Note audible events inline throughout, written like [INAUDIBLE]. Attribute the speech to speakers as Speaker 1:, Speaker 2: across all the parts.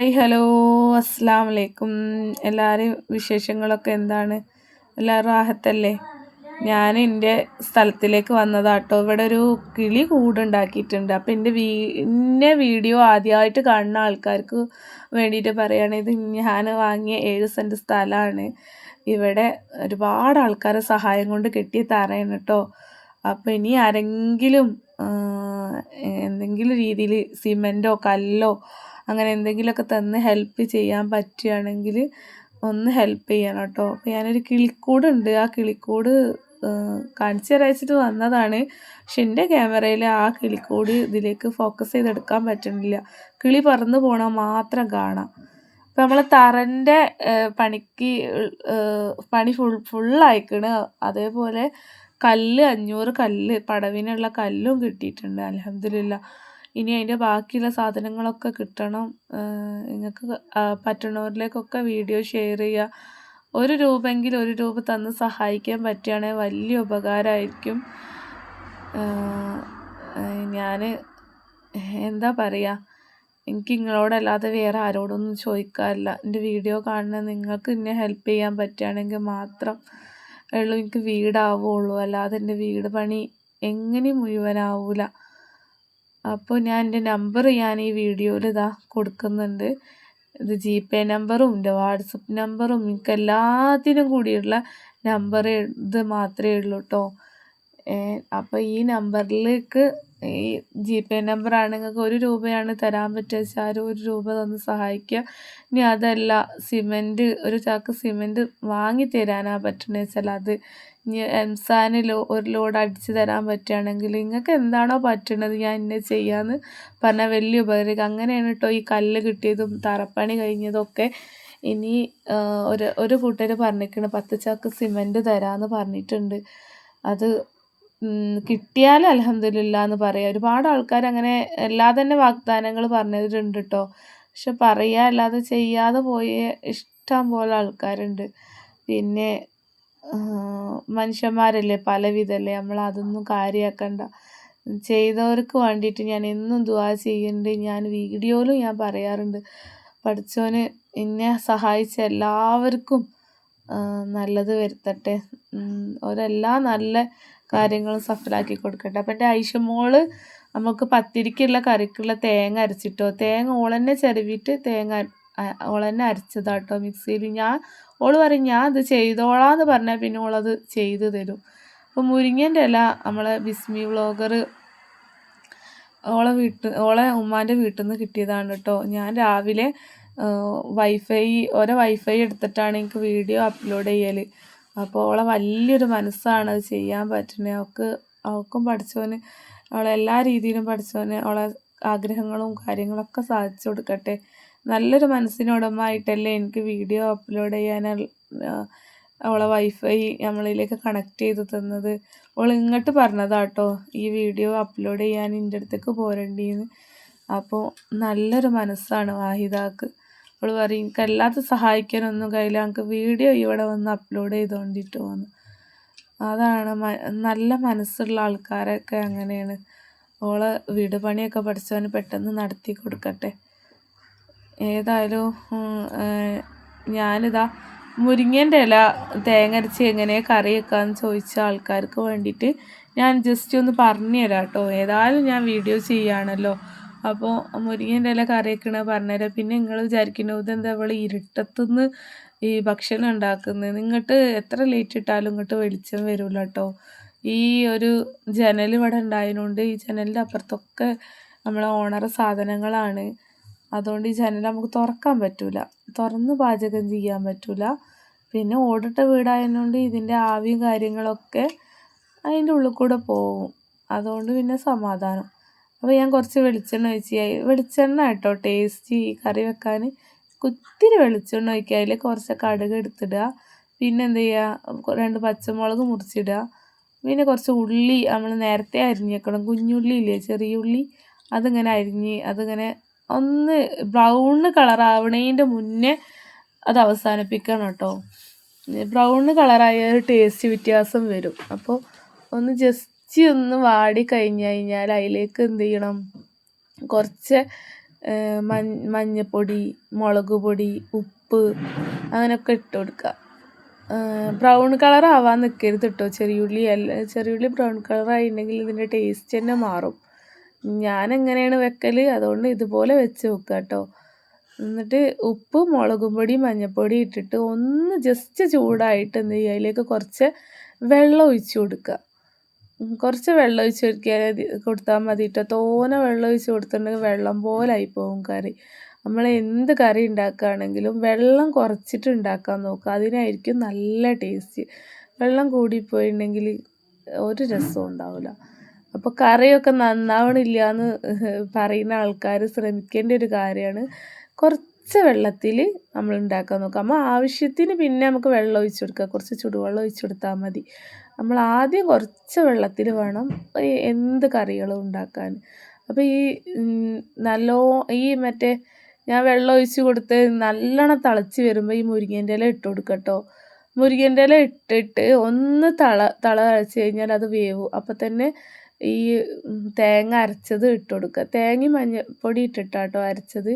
Speaker 1: Hi hello. അസ്സാം വലൈക്കും എല്ലാവരും വിശേഷങ്ങളൊക്കെ എന്താണ്? എല്ലാവരും ആഹത്തല്ലേ ഞാൻ എന്റെ സ്ഥലത്തിലേക്ക് വന്നതാട്ടോ. ഇവിടെ ഒരു കിളി കൂടുണ്ടാക്കിയിട്ടുണ്ട്. അപ്പം എന്റെ വീ എന്റെ വീഡിയോ ആദ്യമായിട്ട് കാണുന്ന ആൾക്കാർക്ക് വേണ്ടിയിട്ട് പറയുകയാണ് ഇത് ഞാൻ വാങ്ങിയ ഏഴ് സെന്റ് സ്ഥലമാണ് ഇവിടെ ഒരുപാട് ആൾക്കാരെ സഹായം കൊണ്ട് കിട്ടി തറയാണ് കേട്ടോ അപ്പോൾ ഇനി ആരെങ്കിലും എന്തെങ്കിലും രീതിയിൽ സിമെന്റോ കല്ലോ അങ്ങനെ എന്തെങ്കിലുമൊക്കെ തന്ന് ഹെൽപ്പ് ചെയ്യാൻ പറ്റുകയാണെങ്കിൽ ഒന്ന് ഹെൽപ്പ് ചെയ്യണം കേട്ടോ. അപ്പോൾ ഞാനൊരു കിളിക്കൂടുണ്ട്. ആ കിളിക്കൂട് കാണിച്ചു തരാച്ചിട്ട് വന്നതാണ്. പക്ഷെ എന്റെ ക്യാമറയിൽ ആ കിളിക്കൂട് ഇതിലേക്ക് ഫോക്കസ് ചെയ്തെടുക്കാൻ പറ്റുന്നില്ല. കിളി പറന്ന് പോകണം മാത്രം കാണാം. അപ്പം നമ്മൾ തറന്റെ പണിക്ക് പണി ഫുൾ ഫുള്ളായിക്കണ് അതേപോലെ കല്ല് അഞ്ഞൂറ് കല്ല് പടവിനുള്ള കല്ലും കിട്ടിയിട്ടുണ്ട്. അലഹമില്ല ഇനി അതിന്റെ ബാക്കിയുള്ള സാധനങ്ങളൊക്കെ കിട്ടണം. നിങ്ങൾക്ക് പറ്റുന്നവരിലേക്കൊക്കെ വീഡിയോ ഷെയർ ചെയ്യുക. ഒരു രൂപയെങ്കിലും ഒരു രൂപ തന്ന് സഹായിക്കാൻ പറ്റുകയാണെങ്കിൽ വലിയ ഉപകാരമായിരിക്കും. ഞാൻ എന്താ പറയുക എനിക്ക് നിങ്ങളോടല്ലാതെ വേറെ ആരോടൊന്നും ചോദിക്കാറില്ല. എന്റെ വീഡിയോ കാണുന്ന നിങ്ങൾക്ക് എന്നെ ഹെൽപ്പ് ചെയ്യാൻ പറ്റുകയാണെങ്കിൽ മാത്രം ഉള്ളൂ എനിക്ക് വീടാവുള്ളൂ അല്ലാതെ എന്റെ വീട് പണി എങ്ങനെയും മുഴുവനാവില്ല അപ്പോൾ ഞാൻ എന്റെ നമ്പർ ഞാൻ ഈ വീഡിയോയിൽ ഇതാ കൊടുക്കുന്നുണ്ട്. ഇത് ജി പേ നമ്പറും എന്റെ വാട്സപ്പ് നമ്പറും എനിക്ക് എല്ലാത്തിനും കൂടിയുള്ള നമ്പർ ഇത് മാത്രമേ ഉള്ളൂ കേട്ടോ അപ്പോൾ ഈ നമ്പറിലേക്ക് ഈ ജി പേ നമ്പറാണ് നിങ്ങൾക്ക് ഒരു രൂപയാണ് തരാൻ പറ്റുക. വെച്ചാൽ ഒരു രൂപ തന്ന് സഹായിക്കുക. ഇനി അതല്ല സിമെന്റ് ഒരു ചാക്ക് സിമെന്റ് വാങ്ങി തരാനാണ് പറ്റുന്നത് വെച്ചാൽ അത് എംസാന് ലോ ഒരു ലോഡ് അടിച്ച് തരാൻ പറ്റുകയാണെങ്കിൽ നിങ്ങൾക്ക് എന്താണോ പറ്റണത് ഞാൻ ഇന്നെ ചെയ്യാമെന്ന് പറഞ്ഞാൽ വലിയ ഉപകാരം. അങ്ങനെയാണ് കേട്ടോ ഈ കല്ല് കിട്ടിയതും തറപ്പണി കഴിഞ്ഞതൊക്കെ ഇനി ഒരു ഒരു കൂട്ടർ പറഞ്ഞിരിക്കണം പത്ത് ചാക്ക് സിമെന്റ് തരാമെന്ന് പറഞ്ഞിട്ടുണ്ട്. അത് കിട്ടിയാൽ അലഹമില്ല എന്ന് പറയാം. ഒരുപാട് ആൾക്കാർ അങ്ങനെ അല്ലാതെ തന്നെ വാഗ്ദാനങ്ങൾ പറഞ്ഞിട്ടുണ്ട് കേട്ടോ പക്ഷെ പറയുക അല്ലാതെ ചെയ്യാതെ പോയ ഇഷ്ടം പോലെ ആൾക്കാരുണ്ട്. പിന്നെ മനുഷ്യന്മാരല്ലേ? പലവിധല്ലേ? നമ്മൾ അതൊന്നും കാര്യമാക്കണ്ട ചെയ്തവർക്ക് വേണ്ടിയിട്ട് ഞാൻ എന്നും ദുവാ ചെയ്യുന്നുണ്ട്. ഞാൻ വീഡിയോയിലും ഞാൻ പറയാറുണ്ട്. പഠിച്ചോന് എന്നെ സഹായിച്ച എല്ലാവർക്കും നല്ലത് വരുത്തട്ടെ. ഒരെല്ലാ നല്ല കാര്യങ്ങളും സഫലാക്കി കൊടുക്കട്ടെ. അപ്പം എന്റെ ഐഷമോൾ നമുക്ക് പത്തിരിക്കുള്ള കറിക്കുള്ള തേങ്ങ അരച്ചിട്ടോ? തേങ്ങ ഓളന്നെ ചിരവിയിട്ട് തേങ്ങ ഓളന്നെ അരച്ചതാട്ടോ മിക്സിയിൽ. ഞാൻ ഓൾ പറയും ഞാൻ അത് ചെയ്തോളാന്ന് പറഞ്ഞാൽ പിന്നെ ഓളത് ചെയ്ത് തരും. അപ്പോൾ മുരിങ്ങന്റെ ഇല നമ്മളെ ബിസ്മി വ്ളോഗർ ഓളെ വീട്ട് ഓളെ ഉമ്മാന്റെ വീട്ടിൽ നിന്ന് കിട്ടിയതാണ് കേട്ടോ ഞാൻ രാവിലെ വൈഫൈ ഓരോ വൈഫൈ എടുത്തിട്ടാണ് എനിക്ക് വീഡിയോ അപ്ലോഡ് ചെയ്യൽ അപ്പോൾ ഓളെ വലിയൊരു മനസ്സാണ് അത് ചെയ്യാൻ പറ്റുന്നത് അവൾക്ക് അവൾക്കും പഠിച്ചവന് അവളെ എല്ലാ രീതിയിലും പഠിച്ചവന് അവളെ ആഗ്രഹങ്ങളും കാര്യങ്ങളൊക്കെ സാധിച്ചു കൊടുക്കട്ടെ. നല്ലൊരു മനസ്സിനുടമായിട്ടല്ലേ എനിക്ക് വീഡിയോ അപ്ലോഡ് ചെയ്യാൻ അവളെ വൈഫൈ നമ്മളിലേക്ക് കണക്ട് ചെയ്ത് തന്നത്. അവൾ ഇങ്ങോട്ട് പറഞ്ഞതാട്ടോ ഈ വീഡിയോ അപ്ലോഡ് ചെയ്യാൻ എന്റെ അടുത്തേക്ക് പോരണ്ടീന്ന്. അപ്പോൾ നല്ലൊരു മനസ്സാണ് വാഹിദാക്ക് അവൾ പറയും എനിക്ക് അല്ലാത്ത സഹായിക്കാനൊന്നും കഴിയില്ല എനിക്ക് വീഡിയോ ഇവിടെ വന്ന് അപ്ലോഡ് ചെയ്തുകൊണ്ടിട്ട് പോകുന്നു അതാണ് നല്ല മനസ്സുള്ള ആൾക്കാരൊക്കെ അങ്ങനെയാണ്. ഓളെ വീട് പണിയൊക്കെ പഠിച്ചവന് പെട്ടെന്ന് നടത്തി കൊടുക്കട്ടെ. ഏതായാലും ഞാനിതാ മുരിങ്ങേന്റെ ഇല തേങ്ങരച്ച് എങ്ങനെ കറി വെക്കാമെന്ന് ചോദിച്ച ആൾക്കാർക്ക് വേണ്ടിയിട്ട് ഞാൻ ജസ്റ്റ് ഒന്ന് പറഞ്ഞു തരാം കേട്ടോ. ഏതായാലും ഞാൻ വീഡിയോ ചെയ്യുകയാണല്ലോ അപ്പോൾ മുരിങ്ങേന്റെ ഇല കറി വെക്കണ പറഞ്ഞുതരാം പിന്നെ നിങ്ങൾ വിചാരിക്കുന്നു ഇതെന്താ ഇവിടെ ഇരുട്ടത്തുനിന്ന് ഈ ഭക്ഷണം ഉണ്ടാക്കുന്നത് നിങ്ങട്ട് എത്ര ലേറ്റ് ഇട്ടാലും ഇങ്ങോട്ട് വെളിച്ചം വരില്ല കേട്ടോ. ഈ ഒരു ജനൽ ഇവിടെ ഉണ്ടായതുകൊണ്ട് ഈ ജനലിന്റെ അപ്പുറത്തൊക്കെ നമ്മളെ ഓണർ സാധനങ്ങളാണ്. അതുകൊണ്ട് ഈ ജനൽ നമുക്ക് തുറക്കാൻ പറ്റില്ല തുറന്ന് പാചകം ചെയ്യാൻ പറ്റില്ല പിന്നെ ഓടിട്ട വീടായതുകൊണ്ട് ഇതിന്റെ ആവിയും കാര്യങ്ങളൊക്കെ അതിന്റെ ഉള്ളിൽ കൂടെ പോകും. അതുകൊണ്ട് പിന്നെ സമാധാനം. അപ്പോൾ ഞാൻ കുറച്ച് വെളിച്ചെണ്ണ ഒഴിച്ച് വെളിച്ചെണ്ണ കേട്ടോ ടേസ്റ്റ് ഈ കറി വെക്കാൻ. കുത്തിരി വെളിച്ചെണ്ണ ഒഴിക്കുക. അതിൽ കുറച്ച് കടുക് എടുത്തിടുക. പിന്നെ എന്ത് ചെയ്യുക? രണ്ട് പച്ചമുളക് മുറിച്ചിടുക. പിന്നെ കുറച്ച് ഉള്ളി നമ്മൾ നേരത്തെ അരിഞ്ഞേക്കണം. കുഞ്ഞുള്ളി ഇല്ലേ? ചെറിയ ഉള്ളി. അതിങ്ങനെ അരിഞ്ഞ് അതിങ്ങനെ ഒന്ന് ബ്രൗൺ കളർ ആവണേന്റെ മുന്നേ അത് അവസാനിപ്പിക്കണം കേട്ടോ. ബ്രൗൺ കളറായ ഒരു ടേസ്റ്റ് വ്യത്യാസം വരും. അപ്പോൾ ഒന്ന് ജസ്റ്റ് ഒന്ന് വാടി കഴിഞ്ഞ് കഴിഞ്ഞാൽ അതിലേക്ക് എന്ത് ചെയ്യണം? കുറച്ച് മഞ്ഞപ്പൊടി മുളക് പൊടി ഉപ്പ് അങ്ങനെയൊക്കെ ഇട്ട് കൊടുക്കുക. ബ്രൗൺ കളർ ആവാൻ നിൽക്കരുത് കേട്ടോ. ചെറിയുള്ളി അല്ല ചെറിയുള്ളി ബ്രൗൺ കളർ ആയിട്ടുണ്ടെങ്കിൽ ഇതിന്റെ ടേസ്റ്റ് തന്നെ മാറും. ഞാൻ എങ്ങനെയാണ് വെക്കൽ അതുകൊണ്ട് ഇതുപോലെ വെച്ച് വെക്കുക കേട്ടോ എന്നിട്ട് ഉപ്പ് മുളകും പൊടി മഞ്ഞൾപ്പൊടി ഇട്ടിട്ട് ഒന്ന് ജസ്റ്റ് ചൂടായിട്ട് എന്ത് ചെയ്യുക അതിലേക്ക് കുറച്ച് വെള്ളം ഒഴിച്ച് കൊടുക്കുക. കുറച്ച് വെള്ളം ഒഴിച്ച് കൊടുക്കിയാൽ കൊടുത്താൽ മതി. കേട്ടോ തോനെ വെള്ളം ഒഴിച്ച് കൊടുത്തിട്ടുണ്ടെങ്കിൽ വെള്ളം പോലെ ആയി പോകും കറി. നമ്മൾ എന്ത് കറി ഉണ്ടാക്കുകയാണെങ്കിലും വെള്ളം കുറച്ചിട്ട് ഉണ്ടാക്കാൻ നോക്കുക. അതിനായിരിക്കും നല്ല ടേസ്റ്റ്. വെള്ളം കൂടിപ്പോയിട്ടുണ്ടെങ്കിൽ ഒരു രസവും ഉണ്ടാവില്ല. അപ്പോൾ കറിയൊക്കെ നന്നാവണില്ല എന്ന് പറയുന്ന ആൾക്കാർ ശ്രമിക്കേണ്ട ഒരു കാര്യമാണ് കുറച്ച് വെള്ളത്തിൽ നമ്മൾ ഉണ്ടാക്കാൻ നോക്കുക നമ്മൾ ആവശ്യത്തിന് പിന്നെ നമുക്ക് വെള്ളം ഒഴിച്ചു കൊടുക്കുക കുറച്ച് ചുടുവെള്ളം ഒഴിച്ചു കൊടുത്താൽ മതി. നമ്മൾ ആദ്യം കുറച്ച് വെള്ളത്തിൽ വേണം എന്ത് കറികളും ഉണ്ടാക്കാൻ. അപ്പോൾ ഈ നല്ലോ ഈ മറ്റേ ഞാൻ വെള്ളം ഒഴിച്ച് കൊടുത്ത് നല്ലോണം തിളച്ച് വരുമ്പോൾ ഈ മുരിങ്ങേന്റെ ഇല ഇട്ട് കൊടുക്കട്ടോ. കേട്ടോ മുരിങ്ങേന്റെ ഇല ഇട്ടിട്ട് ഒന്ന് തള തള തിളച്ച് കഴിഞ്ഞാൽ അത് വേവും. അപ്പോൾ തന്നെ ഈ തേങ്ങ അരച്ചത് ഇട്ട് കൊടുക്കുക തേങ്ങയും മഞ്ഞൾപ്പൊടി ഇട്ടിട്ടാട്ടോ അരച്ചത്.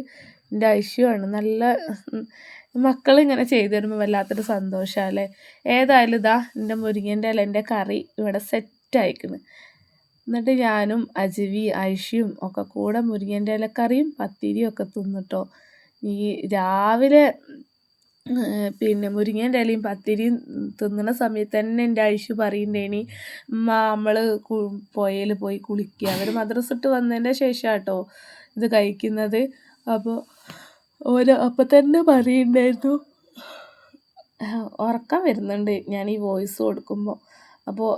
Speaker 1: എന്റെ ഐശ്വര്യമാണ് നല്ല മക്കളിങ്ങനെ ചെയ്തു തരുമ്പോൾ വല്ലാത്തൊരു സന്തോഷമല്ലേ ഏതായാലും ഇതാ എന്റെ മുരിങ്ങേന്റെ എന്റെ കറി ഇവിടെ സെറ്റായിക്കണ് എന്നിട്ട് ഞാനും അജവി ഐഷിയും ഒക്കെ കൂടെ മുരിങ്ങേന്റെ ഇലക്കറിയും പത്തിരിയും ഒക്കെ തിന്നിട്ടോ. ഈ രാവിലെ പിന്നെ മുരിങ്ങേന്റെ ഇലയും പത്തിരിയും തിന്നണ സമയത്ത് തന്നെ എന്റെ പറയുന്നേനി ഉമ്മ നമ്മൾ പുഴയിൽ പോയി കുളിക്കുക അവർ മദ്രസ ഇട്ട് വന്നതിന്റെ ശേഷം കേട്ടോ ഇത് കഴിക്കുന്നത്. അപ്പോൾ ഓരോ അപ്പം തന്നെ പറയുന്നുണ്ടായിരുന്നു ഉറക്കം വരുന്നുണ്ട്. ഞാൻ ഈ വോയിസ് കൊടുക്കുമ്പോൾ അപ്പോൾ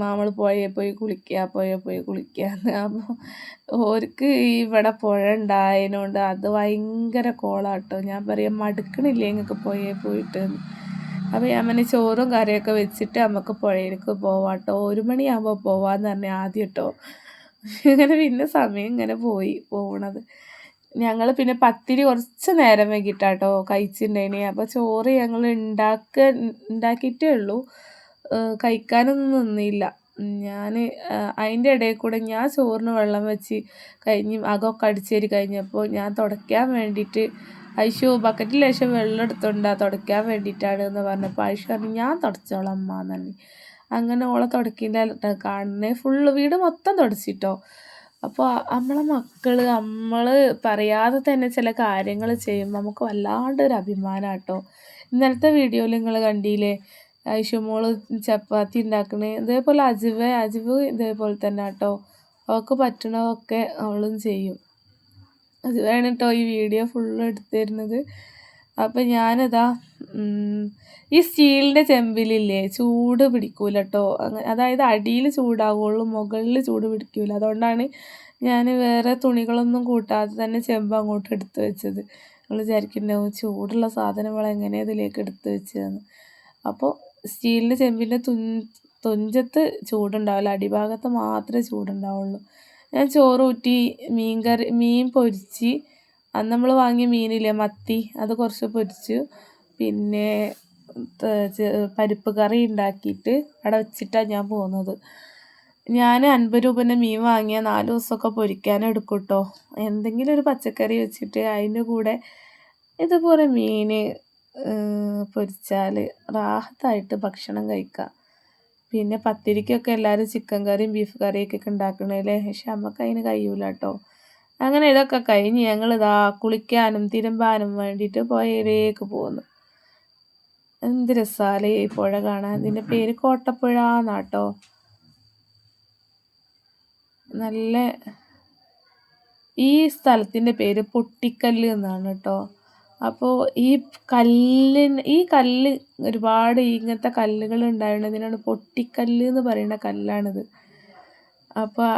Speaker 1: നമ്മൾ പുഴയിൽ പോയി കുളിക്കുക പുഴയിൽ പോയി കുളിക്കുക [LAUGHS] അപ്പോൾ ഓർക്ക് ഇവിടെ പുഴ ഉണ്ടായതിനോണ്ട് അത് ഭയങ്കര കോളാട്ടോ. ഞാൻ പറയാം മടുക്കണില്ലേ നിങ്ങൾക്ക് പുഴയിൽ പോയിട്ട്? അപ്പോൾ ഞാൻ പിന്നെ ചോറും കറിയൊക്കെ വെച്ചിട്ട് നമുക്ക് പുഴയിലേക്ക് പോവാട്ടോ. ഒരു മണിയാകുമ്പോൾ പോവാന്ന് പറഞ്ഞ ആദ്യം കേട്ടോ ഇങ്ങനെ [LAUGHS] പിന്നെ സമയം ഇങ്ങനെ പോയി പോകണത് ഞങ്ങൾ പിന്നെ പത്തിരി കുറച്ച് നേരം വൈകിട്ടാട്ടോ കഴിച്ചിട്ടുണ്ടേനി അപ്പോൾ ചോറ് ഞങ്ങൾ ഉണ്ടാക്ക ഉണ്ടാക്കിയിട്ടേ ഉള്ളൂ. കഴിക്കാനൊന്നും നിന്നില്ല. ഞാൻ അതിന്റെ ഇടയിൽ കൂടെ ഞാൻ ചോറിന് വെള്ളം വെച്ച് കഴിഞ്ഞ് അകമൊക്കെ അടിച്ചേരി കഴിഞ്ഞപ്പോൾ ഞാൻ തുടയ്ക്കാൻ വേണ്ടിയിട്ട് ഐഷു ബക്കറ്റിൽ ലേശം വെള്ളം എടുത്തുകൊണ്ടാ തുടയ്ക്കാൻ വേണ്ടിയിട്ടാണ് എന്ന് പറഞ്ഞപ്പോൾ ഐഷു പറഞ്ഞു ഞാൻ തുടച്ചോളാം അമ്മ എന്നു അങ്ങനെ ഓളെ തുടക്കിന്റെ കാണുന്നേ ഫുള്ള് വീട് മൊത്തം തുടച്ചിട്ടോ. അപ്പോൾ നമ്മളെ മക്കൾ നമ്മൾ പറയാതെ തന്നെ ചില കാര്യങ്ങൾ ചെയ്യുമ്പോൾ നമുക്ക് വല്ലാണ്ടൊരു അഭിമാനം കേട്ടോ ഇന്നലത്തെ വീഡിയോയിൽ നിങ്ങൾ കണ്ടില്ലേ ഐഷുമോൾ ചപ്പാത്തി ഉണ്ടാക്കണേ. ഇതേപോലെ അജിവ് അജിവ് ഇതേപോലെ തന്നെ കേട്ടോ അവൾക്ക് പറ്റണതൊക്കെ അവളും ചെയ്യും. അജിവാണ് കേട്ടോ ഈ വീഡിയോ ഫുള്ള് എടുത്തു തരുന്നത്. അപ്പം ഞാനിതാ ഈ സ്റ്റീലിന്റെ ചെമ്പിലില്ലേ ചൂട് പിടിക്കൂല കേട്ടോ അങ്ങനെ അതായത് അടിയിൽ ചൂടാവുള്ളൂ മുകളിൽ ചൂട് പിടിക്കൂല. അതുകൊണ്ടാണ് ഞാൻ വേറെ തുണികളൊന്നും കൂട്ടാതെ തന്നെ ചെമ്പ് അങ്ങോട്ട് എടുത്തു വെച്ചത്. നമ്മൾ വിചാരിക്കുന്നുണ്ടാവും ചൂടുള്ള സാധനങ്ങൾ എങ്ങനെ ഇതിലേക്ക് എടുത്തു വെച്ചതെന്ന്? അപ്പോൾ സ്റ്റീലിന്റെ ചെമ്പിന്റെ തുഞ്ചത്ത് ചൂടുണ്ടാവില്ല. അടിഭാഗത്ത് മാത്രമേ ചൂടുണ്ടാവുള്ളൂ. ഞാൻ ചോറ് ഊറ്റി മീൻ കറി മീൻ പൊരിച്ച് അന്ന് നമ്മൾ വാങ്ങിയ മീനില്ലേ മത്തി അത് കുറച്ച് പൊരിച്ചു. പിന്നെ പരിപ്പ് കറി ഉണ്ടാക്കിയിട്ട് അവിടെ വെച്ചിട്ടാണ് ഞാൻ പോകുന്നത്. ഞാൻ അൻപത് രൂപേന്റെ മീൻ വാങ്ങിയ നാല് ദിവസമൊക്കെ പൊരിക്കാൻ എടുക്കും കേട്ടോ എന്തെങ്കിലും ഒരു പച്ചക്കറി വെച്ചിട്ട് അതിന്റെ കൂടെ ഇതുപോലെ മീൻ പൊരിച്ചാൽ റാഹത്തായിട്ട് ഭക്ഷണം കഴിക്കാം. പിന്നെ പത്തിരിക്കൊക്കെ എല്ലാവരും ചിക്കൻ കറിയും ബീഫ് കറിയൊക്കെ ഉണ്ടാക്കണല്ലേ പക്ഷെ നമുക്ക് അതിന് കഴിയൂല കേട്ടോ അങ്ങനെ ഇതൊക്കെ കഴിഞ്ഞ് ഞങ്ങൾ ഇതാ കുളിക്കാനും തിരുമ്പാനും വേണ്ടിയിട്ട് പുഴയിലേക്ക് പോകുന്നു എന്ത് രസാലേ ഈ പുഴ കാണാൻ. ഇതിന്റെ പേര് കോട്ടപ്പുഴ എന്നാട്ടോ നല്ല ഈ സ്ഥലത്തിന്റെ പേര് പൊട്ടിക്കല്ല് എന്നാണ് കേട്ടോ അപ്പോൾ ഈ കല്ലിന് ഈ കല്ല് ഒരുപാട് ഇങ്ങനത്തെ കല്ലുകൾ ഉണ്ടായിരുന്നതിനാണ് പൊട്ടിക്കല്ല് എന്ന് പറയുന്ന കല്ലാണിത്. അപ്പോൾ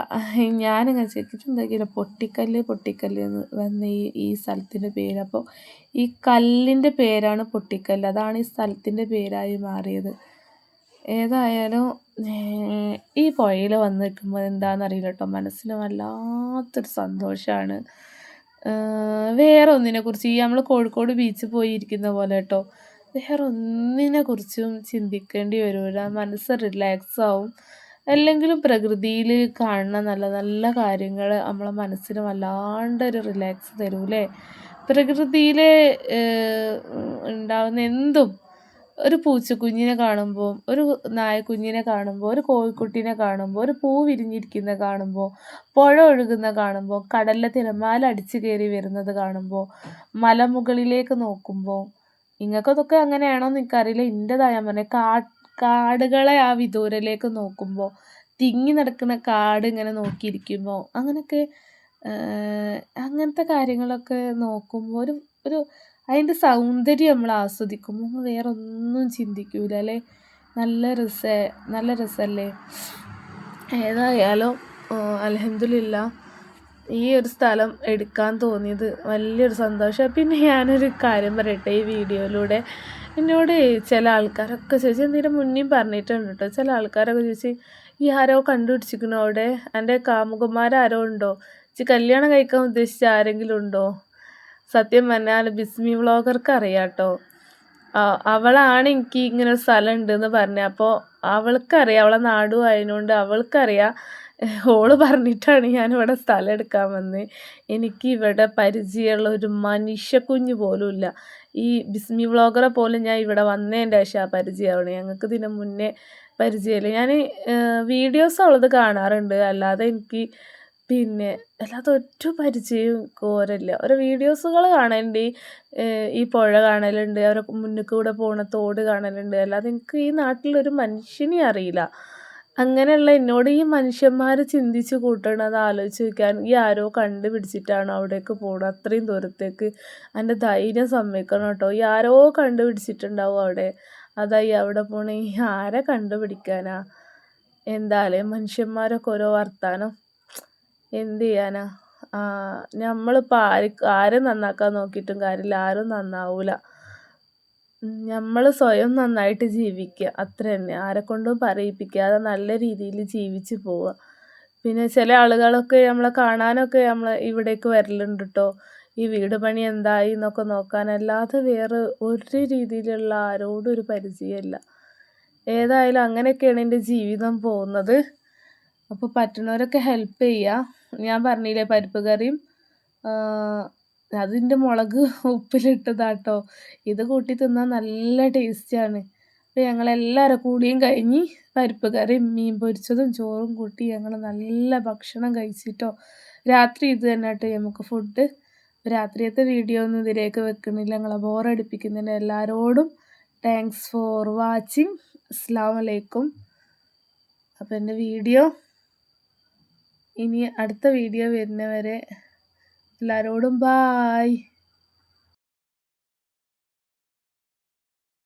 Speaker 1: ഞാനങ്ങനെ എന്തൊക്കെയാണ് പൊട്ടിക്കല്ല് പൊട്ടിക്കല്ല് എന്ന് വന്ന ഈ ഈ സ്ഥലത്തിന്റെ പേര്. അപ്പോൾ ഈ കല്ലിന്റെ പേരാണ് പൊട്ടിക്കല്ല്. അതാണ് ഈ സ്ഥലത്തിന്റെ പേരായി മാറിയത്. ഏതായാലും ഈ പുഴയിൽ വന്ന് നിൽക്കുമ്പോൾ എന്താണെന്നറിയില്ല കേട്ടോ. മനസ്സിന് വല്ലാത്തൊരു സന്തോഷമാണ് വേറെ ഒന്നിനെക്കുറിച്ച് ഈ നമ്മൾ കോഴിക്കോട് ബീച്ച് പോയി ഇരിക്കുന്ന പോലെ കേട്ടോ വേറെ ഒന്നിനെക്കുറിച്ചും ചിന്തിക്കേണ്ടി വരില്ല മനസ്സ് റിലാക്സ് ആവും. അല്ലെങ്കിലും പ്രകൃതിയിൽ കാണുന്ന നല്ല നല്ല കാര്യങ്ങൾ നമ്മളെ മനസ്സിന് വല്ലാണ്ടൊരു റിലാക്സ് തരൂലേ പ്രകൃതിയിൽ ഉണ്ടാവുന്ന എന്തും ഒരു പൂച്ചക്കുഞ്ഞിനെ കാണുമ്പോൾ ഒരു നായക്കുഞ്ഞിനെ കാണുമ്പോൾ ഒരു കോഴിക്കുട്ടീനെ കാണുമ്പോൾ ഒരു പൂ വിരിഞ്ഞിരിക്കുന്ന കാണുമ്പോൾ പുഴ ഒഴുകുന്ന കാണുമ്പോൾ കടലിലെ തിരമാല അടിച്ചു കയറി വരുന്നത് കാണുമ്പോൾ മലമുകളിലേക്ക് നോക്കുമ്പോൾ നിങ്ങൾക്കതൊക്കെ അങ്ങനെയാണോ എനിക്കറിയില്ല. എന്റെതാ ഞാൻ കാ കാടുകളെ ആ വിദൂരലേക്ക് നോക്കുമ്പോൾ തിങ്ങി നടക്കുന്ന കാട് ഇങ്ങനെ നോക്കിയിരിക്കുമ്പോൾ അങ്ങനെയൊക്കെ അങ്ങനത്തെ കാര്യങ്ങളൊക്കെ നോക്കുമ്പോൾ ഒരു ഒരു അതിന്റെ സൗന്ദര്യം നമ്മൾ ആസ്വദിക്കുമ്പോൾ വേറെ ഒന്നും ചിന്തിക്കൂല അല്ലേ? നല്ല രസ നല്ല രസമല്ലേ ഏതായാലും അലഹമില്ല ഈ ഒരു സ്ഥലം എടുക്കാൻ തോന്നിയത് വലിയൊരു സന്തോഷം. പിന്നെ ഞാനൊരു കാര്യം പറയട്ടെ ഈ വീഡിയോയിലൂടെ. എന്നോട് ചില ആൾക്കാരൊക്കെ ചോദിച്ചു എന്തിനും മുന്നേയും പറഞ്ഞിട്ടുണ്ട് കേട്ടോ ചില ആൾക്കാരൊക്കെ ചോദിച്ചു ഈ ആരോ കണ്ടുപിടിച്ചിരിക്കണോ അവിടെ? എന്റെ കാമുകന്മാരാരോ ഉണ്ടോ? ചേച്ചി കല്യാണം കഴിക്കാൻ ഉദ്ദേശിച്ച ആരെങ്കിലും ഉണ്ടോ? സത്യം പറഞ്ഞാൽ ബിസ്മി വ്ളോഗർക്ക് അറിയാട്ടോ. അവളാണ് എനിക്ക് ഇങ്ങനെ ഒരു സ്ഥലം ഉണ്ടെന്ന് പറഞ്ഞത് അപ്പോൾ അവൾക്കറിയാം അവളെ നാടും ആയതുകൊണ്ട് അവൾക്കറിയാം. ഓൾ പറഞ്ഞിട്ടാണ് ഞാനിവിടെ സ്ഥലം എടുക്കാൻ വന്നത് എനിക്ക് ഇവിടെ പരിചയമുള്ള ഒരു മനുഷ്യ പോലും ഇല്ല ഈ ബിസ്മി വ്ളോഗറെ പോലും ഞാൻ ഇവിടെ വന്നതിന്റെ ശേഷം പരിചയമാണ് ഞങ്ങൾക്ക് ഇതിന് മുന്നേ പരിചയമില്ല. ഞാൻ വീഡിയോസ് ഉള്ളത് കാണാറുണ്ട്. അല്ലാതെ എനിക്ക് പിന്നെ അല്ലാതെ ഒറ്റ പരിചയം കോരല്ല. ഓരോ വീഡിയോസുകൾ കാണലുണ്ട്. ഈ പുഴ കാണലുണ്ട്. അവരെ മുന്നിൽ കൂടെ പോണ തോട് കാണലുണ്ട്. അല്ലാതെ എനിക്ക് ഈ നാട്ടിലൊരു മനുഷ്യനെ അറിയില്ല. അങ്ങനെയുള്ള എന്നോട് ഈ മനുഷ്യന്മാർ ചിന്തിച്ച് കൂട്ടണത് ആലോചിച്ച് വയ്ക്കാൻ ഈ ആരോ കണ്ടുപിടിച്ചിട്ടാണ് അവിടേക്ക് പോകണം അത്രയും ദൂരത്തേക്ക് എന്റെ ധൈര്യം സമ്മതിക്കണം കേട്ടോ. ഈ ആരോ കണ്ടുപിടിച്ചിട്ടുണ്ടാവും അവിടെ. അതായി അവിടെ പോണേ. ഈ ആരെ കണ്ടുപിടിക്കാനാ? എന്താലേ മനുഷ്യന്മാരൊക്കെ ഓരോ വർത്താനം എന്ത് ചെയ്യാനാ? നമ്മളിപ്പോൾ ആര് ആരെ നന്നാക്കാൻ നോക്കിയിട്ടും കാര്യമില്ല. ആരും നന്നാവൂല. നമ്മൾ സ്വയം നന്നായിട്ട് ജീവിക്കുക അത്ര തന്നെ. ആരെക്കൊണ്ടും പറയിപ്പിക്കാതെ നല്ല രീതിയിൽ ജീവിച്ച് പോവുക. പിന്നെ ചില ആളുകളൊക്കെ നമ്മളെ കാണാനൊക്കെ നമ്മൾ ഇവിടേക്ക് വരലുണ്ട് കേട്ടോ ഈ വീട് പണി എന്തായി എന്നൊക്കെ നോക്കാനല്ലാതെ വേറെ ഒരു രീതിയിലുള്ള ആരോടും ഒരു പരിചയമില്ല. ഏതായാലും അങ്ങനെയൊക്കെയാണ് എന്റെ ജീവിതം പോകുന്നത്. അപ്പോൾ പറ്റുന്നവരൊക്കെ ഹെൽപ്പ് ചെയ്യുക. ഞാൻ പറഞ്ഞില്ലേ പരിപ്പ് കറിയും? അതിന്റെ മുളക് ഉപ്പിലിട്ടതാട്ടോ. ഇത് കൂട്ടി തിന്നാൽ നല്ല ടേസ്റ്റാണ്. അപ്പോൾ ഞങ്ങളെല്ലാവരും കൂടിയും കഴിഞ്ഞ് പരിപ്പ് കറിയും മീൻ പൊരിച്ചതും ചോറും കൂട്ടി ഞങ്ങൾ നല്ല ഭക്ഷണം കഴിച്ചിട്ടോ. രാത്രി ഇത് തന്നെ കേട്ടോ നമുക്ക് ഫുഡ് രാത്രിയത്തെ വീഡിയോ ഒന്നും ഇതിലേക്ക് വെക്കണില്ല. ഞങ്ങളെ ബോറടിപ്പിക്കുന്നതിന് എല്ലാവരോടും താങ്ക്സ് ഫോർ വാച്ചിങ് അസ്സാം വലൈക്കും അപ്പോൾ എന്റെ വീഡിയോ ഇനി അടുത്ത വീഡിയോ വരുന്നവരെ എല്ലാവരോടും ബായ്